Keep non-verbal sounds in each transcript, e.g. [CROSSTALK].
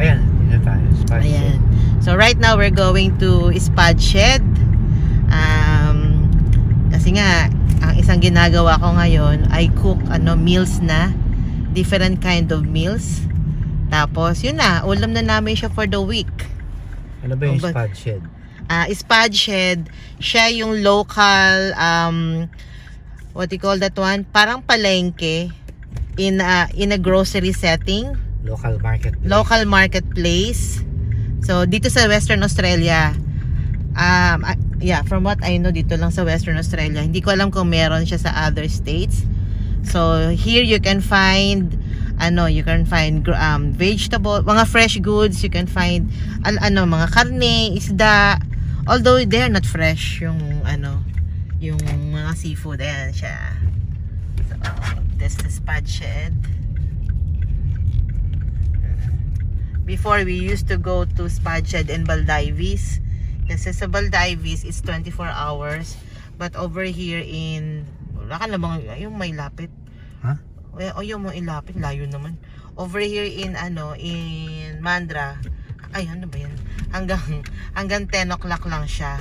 Ayan, dito tayo. Spice Ayan. So right now we're going to Spad Shed. Um, kasi nga, ang isang ginagawa ko ngayon, I cook ano meals na. Different kind of meals. Tapos, yun na, ulam na namin siya for the week. Ano ba yung but- spad shed? Ah, Spad Shed, siya yung local, um, what do you call that one? Parang palengke in a, in a grocery setting. Local market. local marketplace. So, dito sa Western Australia, um, ah, yeah, from what I know, dito lang sa Western Australia. Hindi ko alam kung meron siya sa other states. So, here you can find, ano, you can find um, vegetable, mga fresh goods, you can find, al- ano, mga karne, isda, although they're not fresh, yung, ano, yung mga seafood, ayan siya. So, this is Spad Shed. Before we used to go to Spadched and Baldivis. Kasi sa Baldivis is 24 hours. But over here in wala ka na bang yung may lapit? Ha? O, o yung may lapit, layo naman. Over here in ano, in Mandra. Ay, ano ba yan? Hanggang hanggang 10 o'clock lang siya.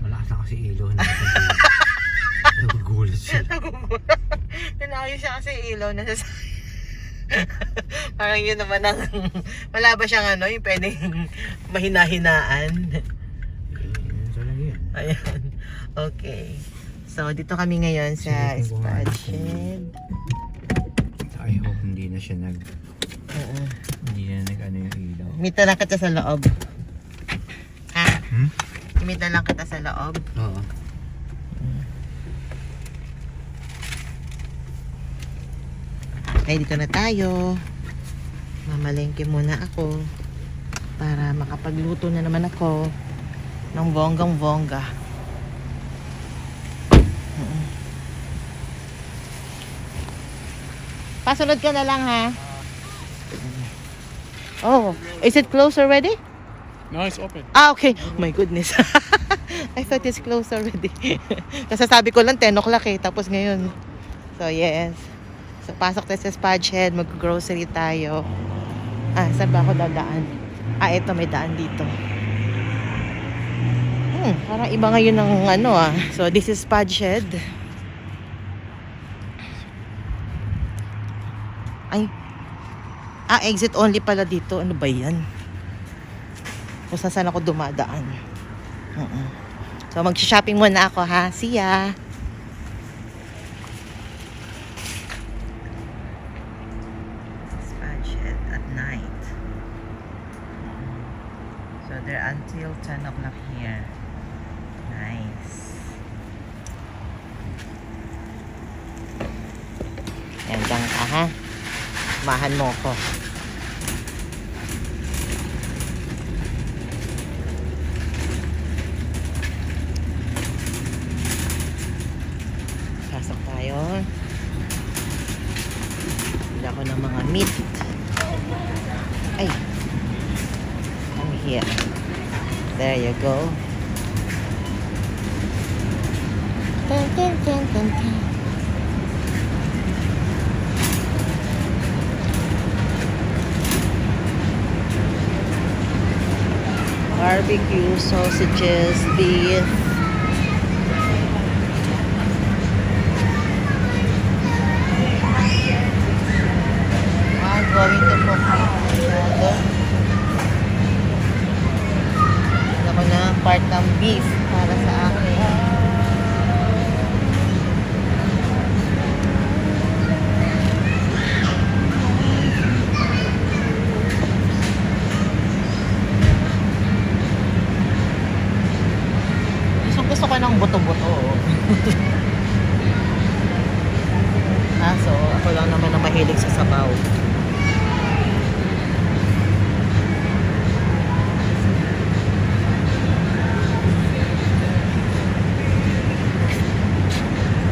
Wala na kasi ilaw na. [LAUGHS] Nagugulat siya. Pinayos siya kasi ilaw na sa [LAUGHS] Parang yun naman ang [LAUGHS] wala ba siyang ano, yung pwedeng [LAUGHS] mahina-hinaan. Ayan. Okay. So, dito kami ngayon sa Spad. Shed. I hope hindi na siya nag... Oo. Hindi na nag ano yung ilaw. Imita lang kita sa loob. Ha? Hmm? Imita lang kita sa loob. Oo. Okay, dito na tayo. Mamalengke muna ako. Para makapagluto na naman ako ng bonggang bongga. Mm. Pasunod ka na lang ha. Oh, is it closed already? No, it's open. Ah, okay. Oh my goodness. [LAUGHS] I thought it's closed already. [LAUGHS] Kasi sabi ko lang 10 o'clock eh. Tapos ngayon. So, yes. So, pasok tayo sa Spad Shed. Mag-grocery tayo. Ah, saan ba ako dadaan? Ah, eto may daan dito. Hmm, parang iba ngayon ng ano ah. So, this is Spad Shed. Ay. Ah, exit only pala dito. Ano ba yan? kung saan ako dumadaan. Mm-mm. So, mag-shopping muna ako ha. See ya! Here. There you go. Barbecue, sausages, beef, mahilig sa sabaw.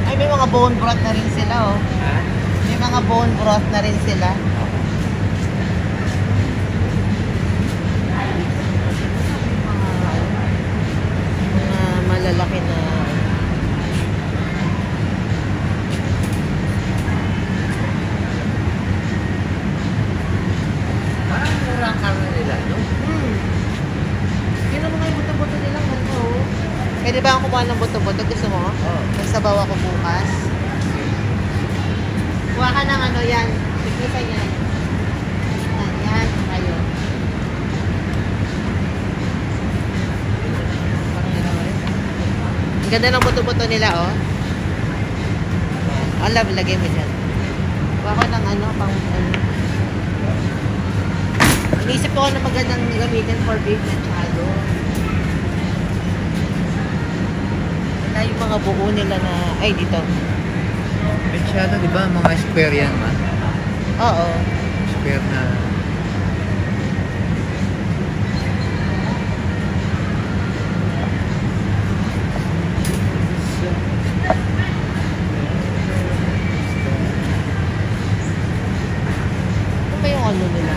Ay, may mga bone broth na rin sila, oh. Ha? May mga bone broth na rin sila. Mga malalaki na Parang mura ka rin ba ako kumuha ng buto-buto? Gusto mo? Oo. Nagsabaw ako bukas. Kuha ka ng ano yan. Tignisan yan. Yan, yan. Ayun. Ang ganda ng buto-buto nila, oh. Oh, love, lagay mo dyan. Kuha ko ng ano, pang ano. Inisip ko na magandang gamitin for beef Wala yung mga buo nila na, ay dito. Masyado, di ba? Mga square yan, ma? Oo. Square na... Ano ano nila?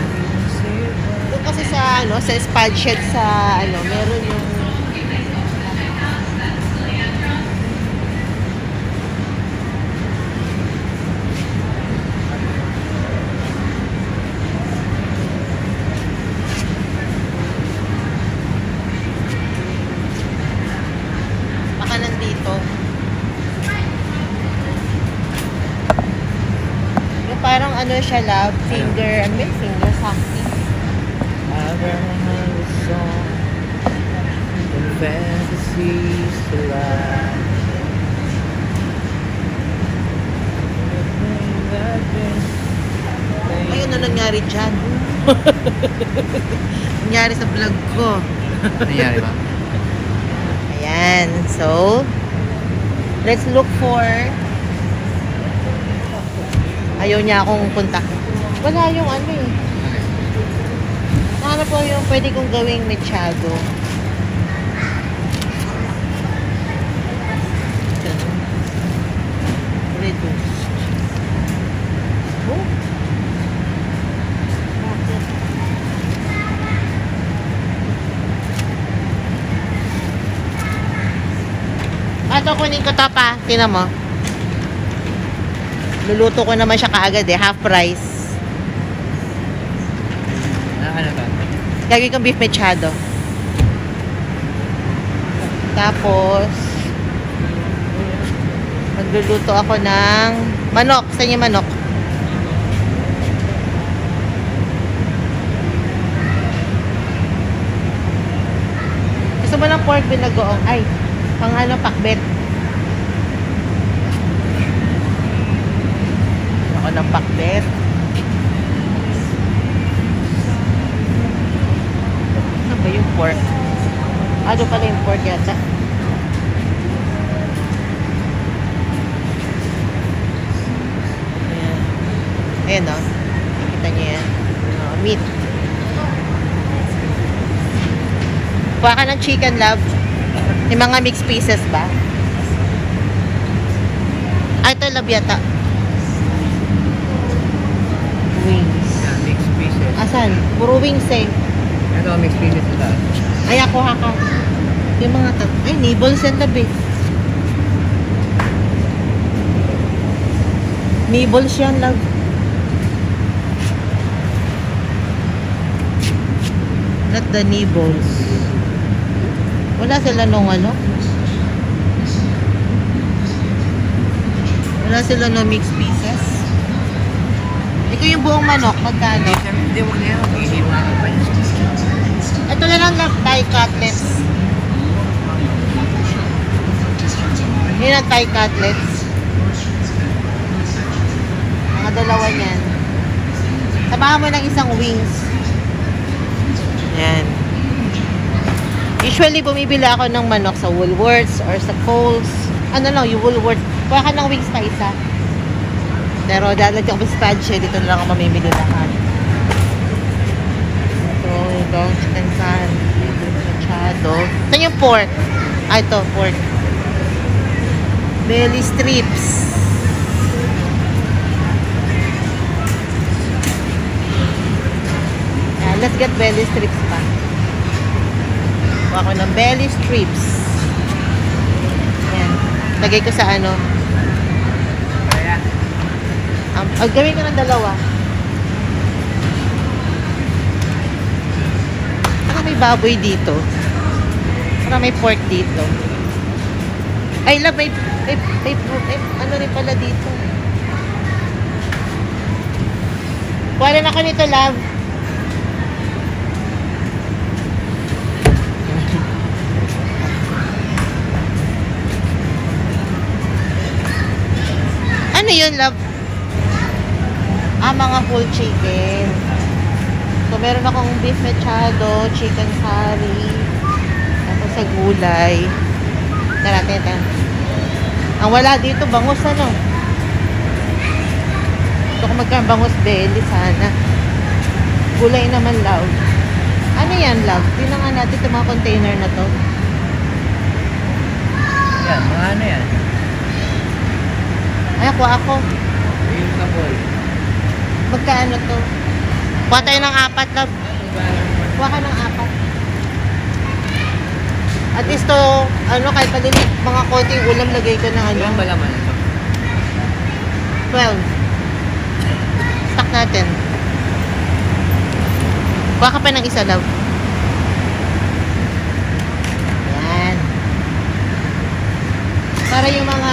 Doon kasi sa ano, sa spad shed sa ano, meron yung Baka nandito. Yung siya love, finger, ba yung finger something. Abraham song and fantasies to life. Ay, ano nangyari dyan? [LAUGHS] nangyari sa vlog ko. Nangyari ba? Ayan, so, let's look for, ayaw niya akong punta. Wala yung ano eh. Nahanap ko yung pwede kong gawing mechado. Reduced. Oh. Ato kunin ko to pa. Tingnan mo. Luluto ko naman siya kaagad eh. Half price. Ano ba? Gagawin kong beef mechado. Tapos, magluluto ako ng manok. Saan yung manok? Gusto mo ng pork binagoong? Ay, pang ano, pakbet. Ako ng pakbet. Ano ba yung pork? Ano pala yung pork yata? Ayan. Ayan o. Nakita niyo yan. Oh, meat. Kuha ka ng chicken love. Yung mga mixed pieces ba? Ah, ito love yata. Wings. Yeah, mixed Asan? Puro wings eh. Ito, mixed na tayo. Ay, ako haka. Yung mga tat... Ay, nibbles yan labi. Nibbles yan, love. Not the nibbles. Wala sila nung ano? Wala sila no mixed pieces. Ito yung buong manok, magkano? Hindi mo na yan. Ito na lang lang Thai cutlets. Yun ang Thai cutlets. Mga dalawa niyan. Samahan mo ng isang wings. Yan. Usually, bumibili ako ng manok sa Woolworths or sa Coles. Ano lang, yung Woolworths. Kuha ka ng wings pa isa. Pero dadagdag ko sa Spadshe, dito na lang ako mamimili lahat. Ito, chicken san, machado. Saan yung pork? Ah, ito, pork. Belly strips. Yan, let's get belly strips pa. Kuha ko ng belly strips. Yan. Lagay ko sa ano. Um, oh, gawin ko ng dalawa. Saka may baboy dito. Saka may pork dito. Ay, love, may, may, may, may, ano rin pala dito. Kuha rin ako nito, love. [LAUGHS] Ano yun, love? Ah, mga full chicken. So, meron akong beef mechado, chicken curry, tapos sa gulay. Tara, tara. Ang wala dito, bangus ano? Gusto ko magkaroon bangus belly sana. Gulay naman, love. Ano yan, love? Tingnan nga natin itong mga container na to. Yan, mga ano yan? Ay, ako, ako. Reusable. Magkaano to? Kuha tayo ng apat, love. Kuha ka ng apat. At least to, ano, kahit malilit, mga konting ulam, lagay ko ng ano. Ilan ba laman ito? 12. Stock natin. Kuha ka pa ng isa, love. Yan. Para yung mga,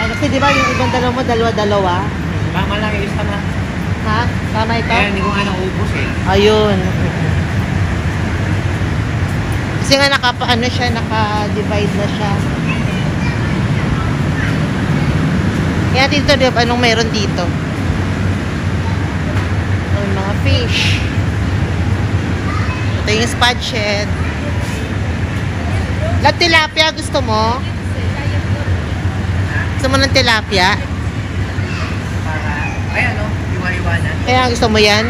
ano, kasi di ba yung ibang dalawa mo, dalawa-dalawa? Tama lang isa na. Ha? Tama ito? Kaya hindi ko nga naubos eh. Ayun. Kasi nga naka, ano siya, naka-divide na siya. Kaya dito, Dev, anong meron dito? Ang mga fish. Ito yung shed. Love tilapia, gusto mo? Gusto mo ng tilapia? Para, ay ano, iwa-iwanan. Kaya gusto mo yan?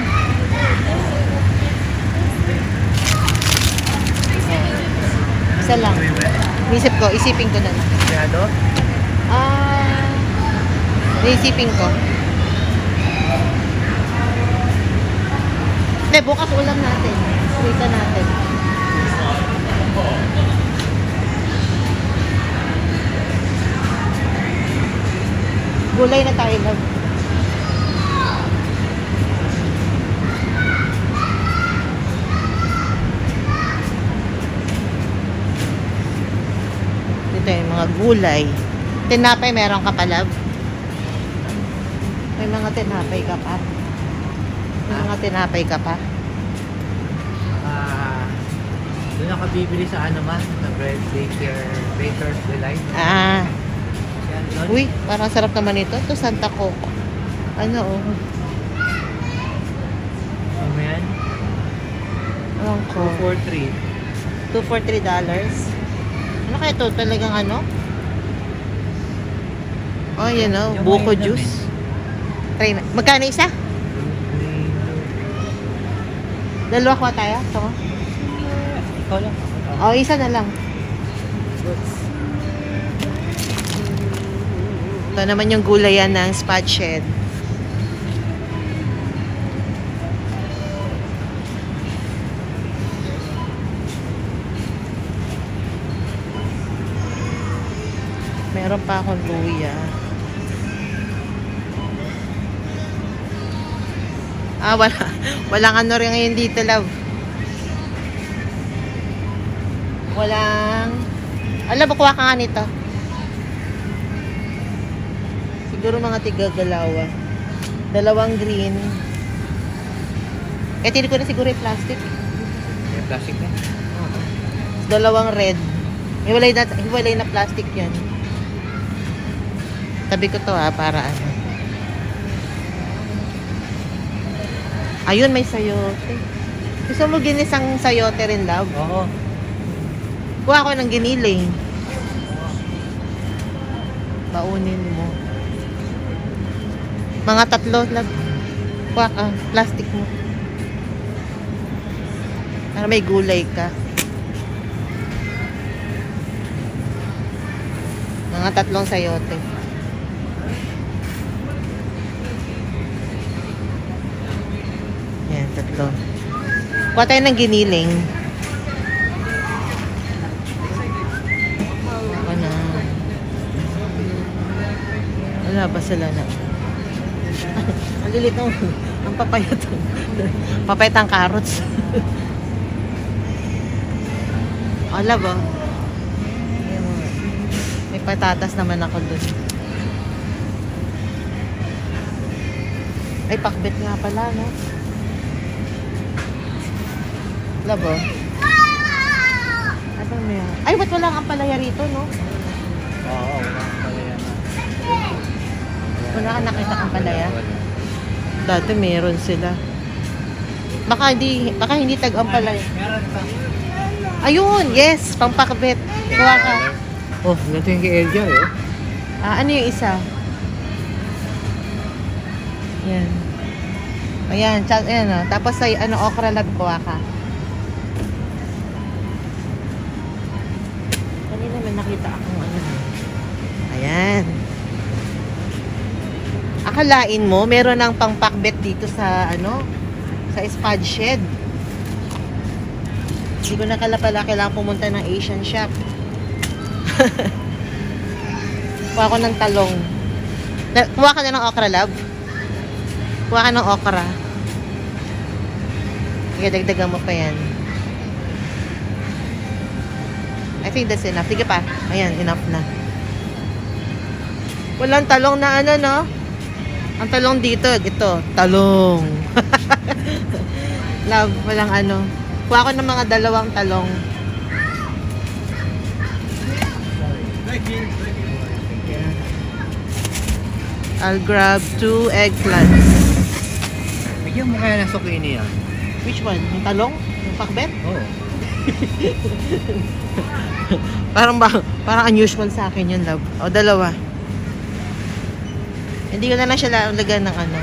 Isa lang. Isip ko, isipin ko na lang. Masyado? Ah, naisipin ko. Hindi, bukas ulam natin. Suwita natin. Gulay na tayo, love. Gulay. Tinapay meron ka pa, love? May mga tinapay ka pa? May mga tinapay ka pa? Ah, doon ako bibili sa ano man, sa bread baker, baker's delight. Ah, Yan, doon. uy, parang sarap naman ito. Ito, Santa Coco. Ano, oh. Ano yan? Ewan ko. 243. 2 for 3 dollars. Ano kaya ito? Talagang ano? Oh, oh. Yung Buko juice. Try na. Magkano isa? Dalawa ko tayo? Ito mo? Ikaw lang. Oh, isa na lang. Ito naman yung gulayan ng spot shed. Meron pa akong luya. Ah, wala. Walang ano rin ngayon dito, love. Walang... Alam, kuha ka nga nito. Siguro mga tigagalawa. Dalawang green. Eh, tili ko na siguro yung plastic. May plastic na. Oo. Dalawang red. Hiwalay na, hiwalay na plastic yan. Tabi ko to ha, para ano. Ayun, may sayote. Gusto mo ginisang sayote rin, love? Oo. Kuha ko ng giniling. Baunin mo. Mga tatlo lang. Kuha ka. Plastic mo. Para may gulay ka. Mga tatlong sayote. Yan, tatlo. Kuha tayo ng giniling. Ako na. Wala ba sila na? [LAUGHS] ang lilit ng ang papayat. [LAUGHS] papayat ang carrots. [LAUGHS] Wala ba? May patatas naman ako dun. Ay, pakbet nga pala, no? Labo. Ano may... Ay, ba't wala ang palaya rito, no? Oo, wala ko pala yan. Wala ka nakita ang palaya? Dati meron sila. Baka hindi, baka hindi tag ang palaya. Meron pa. Ayun, yes, pampakbet. Kuha ka. Oh, natin kay Elja, oh. Ah, ano yung isa? Yan. Ayan, tsa- ayan o. Tapos ay ano, okra lab kuha ka. Nakita akong ano. Ayan. Akalain mo, meron ng pangpakbet dito sa ano, sa spad shed. Hindi ko na pala kailangan pumunta ng Asian shop. [LAUGHS] Kuha ko ng talong. Kuha ka na ng okra, love. Kuha ka ng okra. Sige, dagdagan mo pa yan. I think that's enough. Sige pa. Ayan, enough na. Walang talong na ano, no? Ang talong dito, ito, talong. [LAUGHS] Love, walang ano. Kuha ko ng mga dalawang talong. I'll grab two eggplants. Bigyan mo kaya ng sukini yan. Which one? Yung talong? Yung pakbet? Oo. [LAUGHS] [LAUGHS] Parang ba, parang unusual sa akin yun, love. O, dalawa. Hindi ko na lang siya lalagyan ng ano,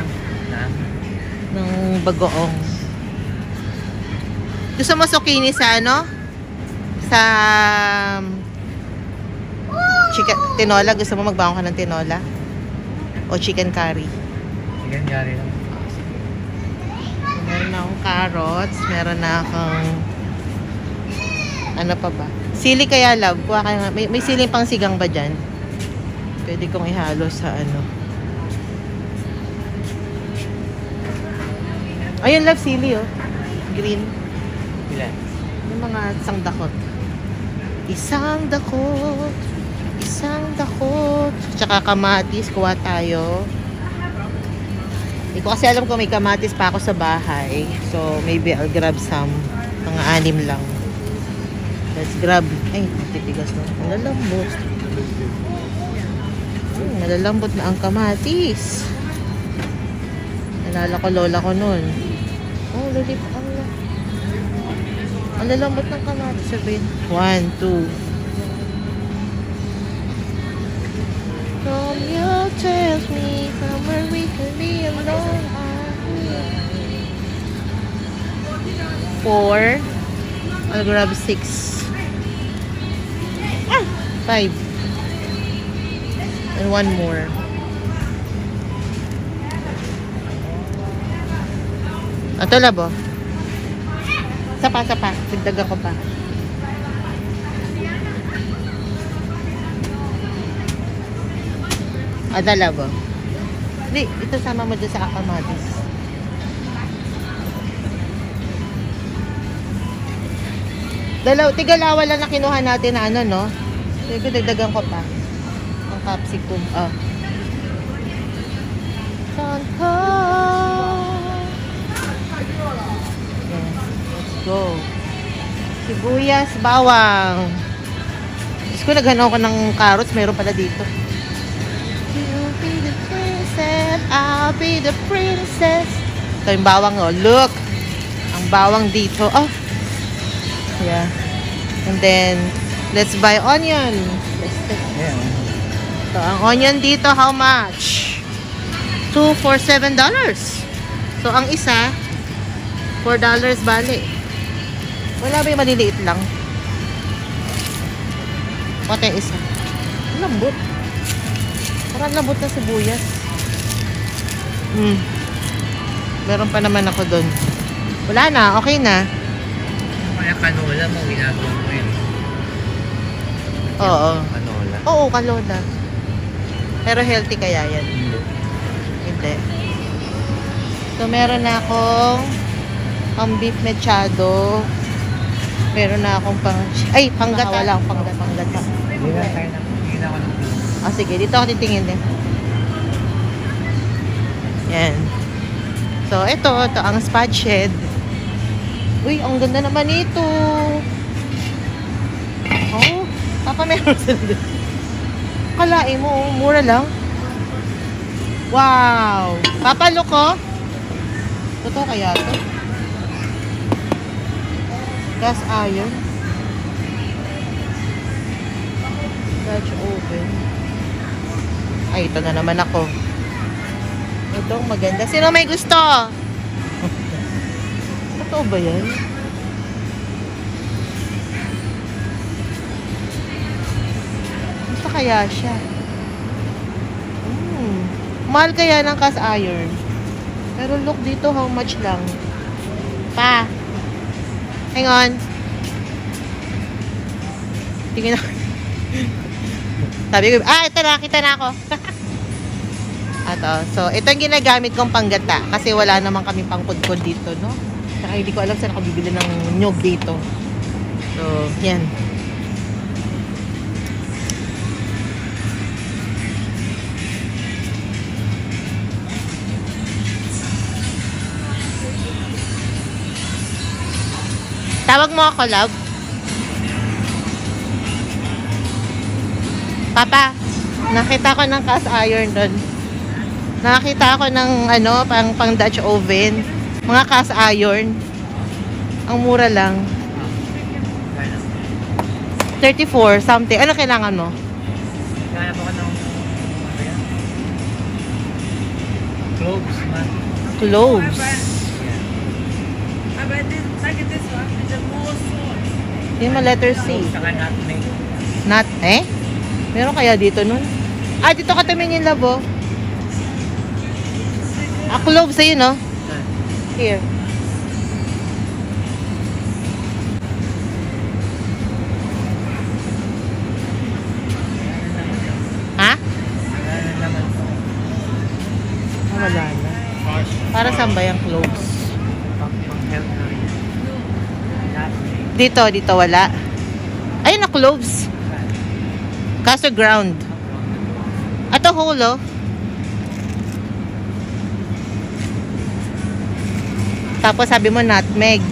Na? ng bagoong. Gusto mo zucchini sa ano? Sa um, chicken, tinola? Gusto mo magbangon ka ng tinola? O chicken curry? Sige, nangyari lang. Meron na akong carrots, meron na akong ano pa ba? Sili kaya love, kuha ka nga. May, may siling pang sigang ba dyan? Pwede kong ihalo sa ano. Ayun love, sili oh. Green. Ilan? Yung mga isang dakot. Isang dakot. Isang dakot. Tsaka kamatis, kuha tayo. Hindi ko kasi alam kung may kamatis pa ako sa bahay. So, maybe I'll grab some. Mga anim lang. Let's grab. Ay, titigas na. Malalambot. Hmm, malalambot na ang kamatis. Nalala ko lola ko nun. Oh, lulip. Ang ang lalambot ng kamatis. Sabihin. One, two. Romeo tells me somewhere we can be alone. Four. I'll grab six. Ah! Five. And one more. Ito labo. Sapa, sapa. Dagdagan ko pa. Ah, dalawa. Hindi, ito sama mo dyan sa akamatis. Dalaw, tigalawa lang na kinuha natin na ano, no? Sige, dagdagan ko pa. Ang capsicum. Oh. Santo. Yes, let's go. Sibuyas, bawang. Diyos ko, naghanaw ko ng carrots. Meron pala dito. You'll be the princess, I'll be the princess. Ito yung bawang, oh. Look! Ang bawang dito. Oh! Yeah. And then, let's buy onion. Ayan. So, ang onion dito, how much? Two for seven dollars. So, ang isa, four dollars bali. Wala ba yung maliliit lang? Pati isa. Lambot. Parang lambot na sibuyas. Hmm. Meron pa naman ako doon. Wala na, okay na. Kaya canola mo, ginagawa mo yun. Oo. Canola. Oo, kaloda. Pero healthy kaya yan? Hindi. Hindi. So, meron na akong pang beef mechado. Meron na akong pang... Ay, panggata lang. Panggata. panggata. Hindi na tayo na. Hindi na Tingin ako ng. Ah, sige, dito ako titingin din. Yan. So, ito, ito ang spot shed. Uy, ang ganda naman ito. Papa meron sila dito. Kalain mo, oh, mura lang. Wow! Papa, look oh. Totoo kaya to? Gas iron. Dutch oven. Ay, ito na naman ako. Ito, maganda. Sino may gusto? [LAUGHS] Totoo ba yan? Kaya siya? Hmm. Mahal kaya ng cast iron. Pero look dito, how much lang? Pa. Hang on. Tingnan ako. [LAUGHS] Sabi ko, ah, ito na, kita na ako. [LAUGHS] Ato. So, ito ang ginagamit kong panggata kasi wala naman kami pangkudkod dito, no? Saka hindi ko alam saan ako bibili ng nyog dito. So, yan. Tawag mo ako, love. Papa, nakita ko ng cast iron doon. Nakita ko ng ano, pang, pang Dutch oven. Mga cast iron. Ang mura lang. Kaya 34 something. Ano kailangan mo? Kaya ako ng... Ano? Cloves, man. Cloves. Aber this, look at this one. It's letter C. Not, eh? Meron kaya dito nun? Ah, dito ka tumingin labo. Ah, cloves sa'yo, no? Here. Ah, wala na. Para saan ba yung cloves? Pang, pang health na rin. Nutmeg. Dito, dito wala. Ayun na, cloves. Kaso ground. Ato whole, oh. Tapos sabi mo nutmeg.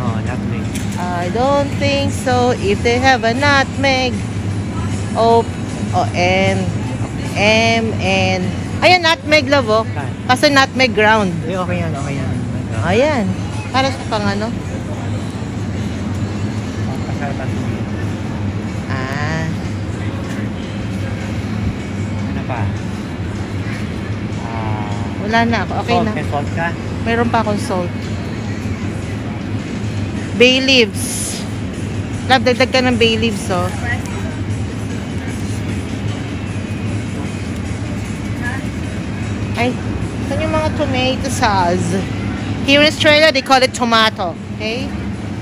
Oh, nutmeg. I don't think so. If they have a nutmeg. O, o, N. M, N. Ayan, nutmeg love, oh. Kaso nutmeg ground. Eh, okay yan, okay yan. Ayan. Para sa pang ano? Wala na ako. Okay salt, na. May salt ka? Meron pa akong salt. Bay leaves. Love, dagdag ka ng bay leaves, oh. Ay, saan yung mga tomato sauce? Here in Australia, they call it tomato. Okay?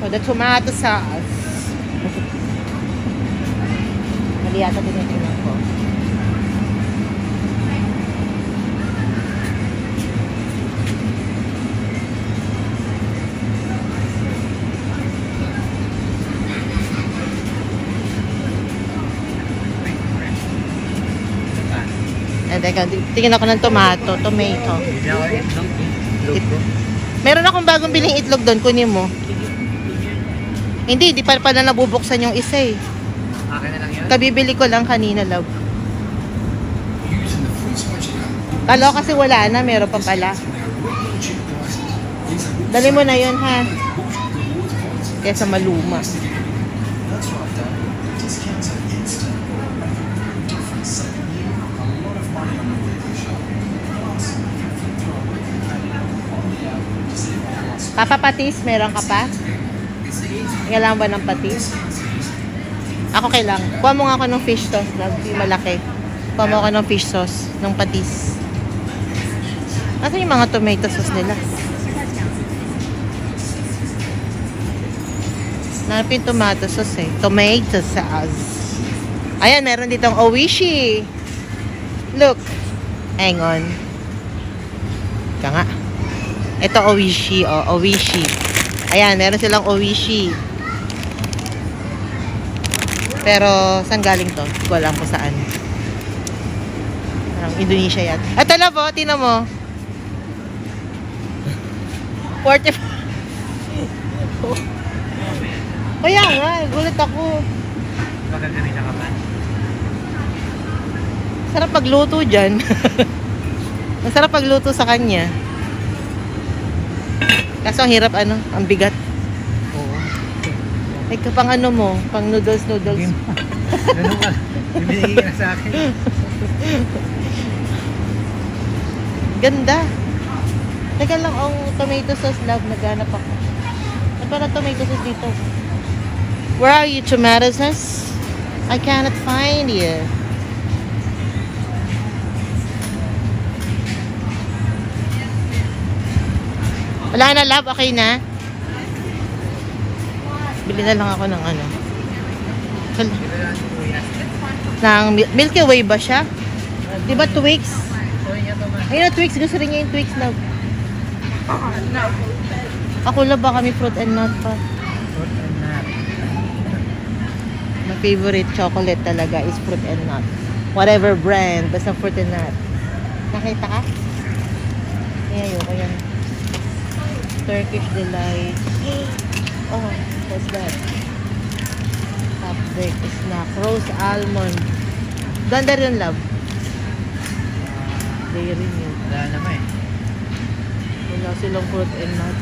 So, the tomato sauce. [LAUGHS] Mali yata tinitingnan ko. Teka, tingin ako ng tomato, tomato. Ko. Meron akong bagong biling itlog doon, kunin mo. Hindi, di pa pala nabubuksan yung isa eh. Akin na lang yun. Kabibili ko lang kanina, love. Kala kasi wala na, meron pa pala. Dali mo na yun, ha? Kesa maluma. Papa patis, meron ka pa? Kailangan ba ng patis? Ako kailangan. Kuha mo nga ako ng fish sauce. Yung malaki. Kuha mo ako ng fish sauce, ng patis. Nasaan yung mga tomato sauce nila? Nanapin tomato sauce eh. Tomato sauce. Ayan, meron ditong owishi. Look. Hang on. Ika nga. Ito owishi, oh, owishi. Ayan, meron silang owishi. Pero, saan galing to? Hindi ko alam kung saan. Parang Indonesia yan. Ito na po, tinan mo. 40 [LAUGHS] Kaya nga, gulat ako. Magagamit ka ba? Sarap magluto dyan. [LAUGHS] Masarap pagluto sa kanya. Kaso ang hirap ano, ang bigat. Oo. Ay, pang ano mo, pang noodles, noodles. Ganun ka. Ibinigay ka sa akin. Ganda. Teka lang, ang tomato sauce love, naghanap ako. Ay, parang tomato sauce dito. Where are you, tomato sauce? I cannot find you. Wala na, love. Okay na? Bili na lang ako ng ano. Ng Mil- Milky Way ba siya? Di ba Twix? Ayun na, Twix. Gusto rin niya yung Twix, love. Ako lang ba kami fruit and nut pa? Short and nap. My favorite chocolate talaga is fruit and nut. Whatever brand, basta fruit and nut. Nakita ka? Ayan, ayoko yan. Turkish Delight. Oh, what's that? Top deck snack. Rose almond. Ganda rin, love. Dairy milk. Wala naman eh. Wala silang fruit and nut.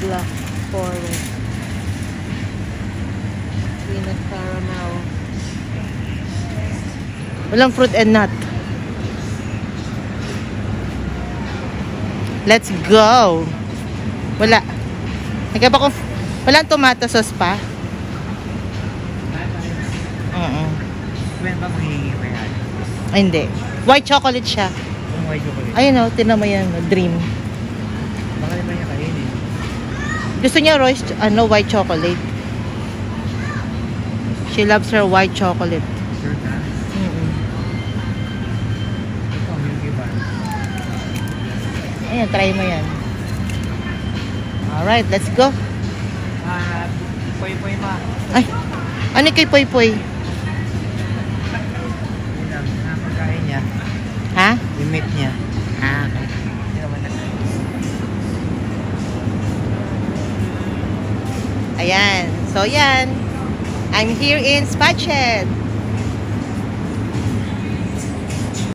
Black forest. Peanut caramel. Walang fruit and nut. Let's go! Wala. Nagkaba ko, walang tomato sauce pa? Oo. When ba magiging? Ay, hindi. White chocolate siya. Kung white chocolate. Ayun o, tinan mo yan, dream. Baka naman niya kainin. Gusto niya Royce, ano, white chocolate. She loves her white chocolate. Sure ka? Mm-mm. Ito, Milky Bar. Ayan, try mo yan. Alright, let's go. Ah, poy-poy ma. Ay, ano kay Poy Poy? Yun lang, ang pagkain niya. Ha? Yung meat niya. Ah, okay. Ayan. So, yan. I'm here in Spached.